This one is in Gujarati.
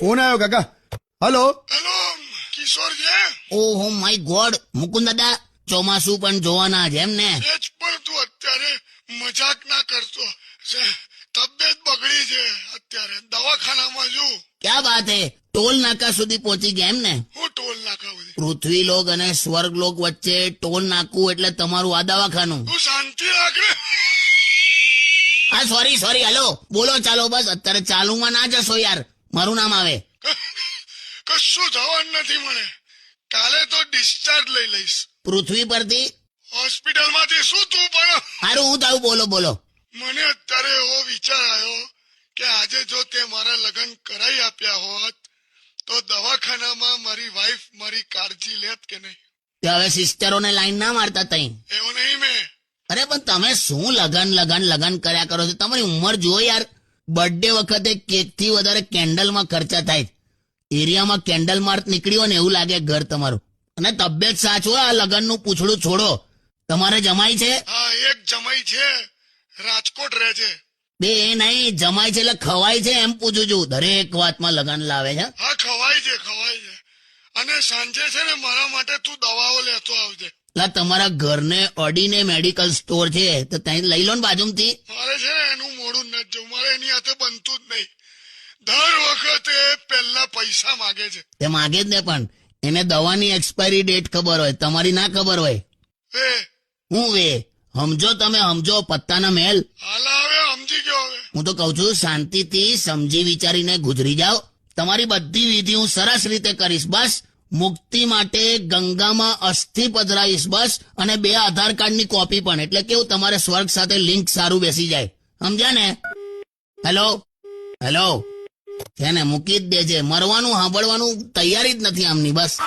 ફોન આવ્યો કાકા. હલો. હેલો કિશોર છે? ઓહો માય ગોડ મુકુંદ દાદા ચોમાસું પણ જોવાના છે એમ ને? એ જ પણ તું અત્યારે મજાક ના કરતો. તબિયત બગડી છે અત્યારે. દવાખાનામાં છું. ક્યાં વાત હે? ટોલ નાકા સુધી પહોંચી ગયા એમ ને? હું ટોલ નાકા સુધી. પૃથ્વી લોક અને સ્વર્ગલોક વચ્ચે ટોલ નાકું એટલે તમારું આ દવાખાનું. તું શાંતિ રાખ ને. હા સોરી સોરી હલો બોલો ચાલો બસ. અત્યારે ચાલુમાં ના જશો યાર. મારું નામ આવે. કશું થવાનું નથી મને? કાલે તો ડિસ્ચાર્જ લઈ લઈશ. પૃથ્વી પરથી હોસ્પિટલમાંથી શું તું પણ? હારું હું થયું બોલો બોલો. મને અત્યારે એવો વિચાર આવ્યો કે આજે જો તે મારા લગ્ન કરાઈ આપ્યા હોત તો દવાખાનામાં મારી વાઈફ મારી કાળજી લેત કે નહીં? તે હવે સિસ્ટરોને લાઈન ના મારતા તઈ. એવું નહીં મેં. અરે પણ તમે શું લગન લગન લગન કર્યા કરો છો? તમારી ઉંમર જુઓ યાર. બર્થડે વખતે કેકથી વધારે કેન્ડલમાં ખર્ચા થાય. એરિયામાં કેન્ડલ માર્ક નીકળ્યો ને એવું લાગે ઘર તમારું. અને તબિયત સાચવો આ લગનનું પૂછડું છોડો. તમારે જમાઈ છે? હા એક જમાઈ છે. રાજકોટ રહે છે. બે એ નહીં જમાય છે એટલે ખવાય છે એમ પૂછું છું. દરેક વાતમાં લગન લાવે છે. હા ખવાય છે ખવાય છે. અને સાંજે છે ને મારા માટે તું દવાઓ લેતો આવજે. એટલે તમારા ઘરને અડીને મેડિકલ સ્ટોર છે. તો ત્યાં લઈ લો ને બાજુમાંથી. મારે છે ને એનું ન જવું. મારે એની હાથે બનતું જ નહીં. દર વખતે પહેલા પૈસા માગે છે. તે માગે જ ને પણ એને દવાની એક્સપાયરી ડેટ ખબર હોય તમારી ના ખબર હોય. એ. હું વે સમજો તમે સમજો પત્તાના હાલ હવે સમજી ગયો હવે. હું તો કઉ છું શાંતિથી સમજી વિચારીને ગુજરી જાઓ. તમારી બધી વિધિ હું સરસ રીતે કરીશ બસ. મુક્તિ માટે ગંગામાં અસ્થિ પધરાઈશ બસ. અને બે આધાર કાર્ડની કોપી પણ. એટલે કેવું તમારે સ્વર્ગ સાથે લિંક સારું બેસી જાય. સમજ્યા ને? હેલો હેલો છે ને મૂકી જ દેજે. મરવાનું, સાંભળવાનું તૈયારી જ નથી આમની, બસ.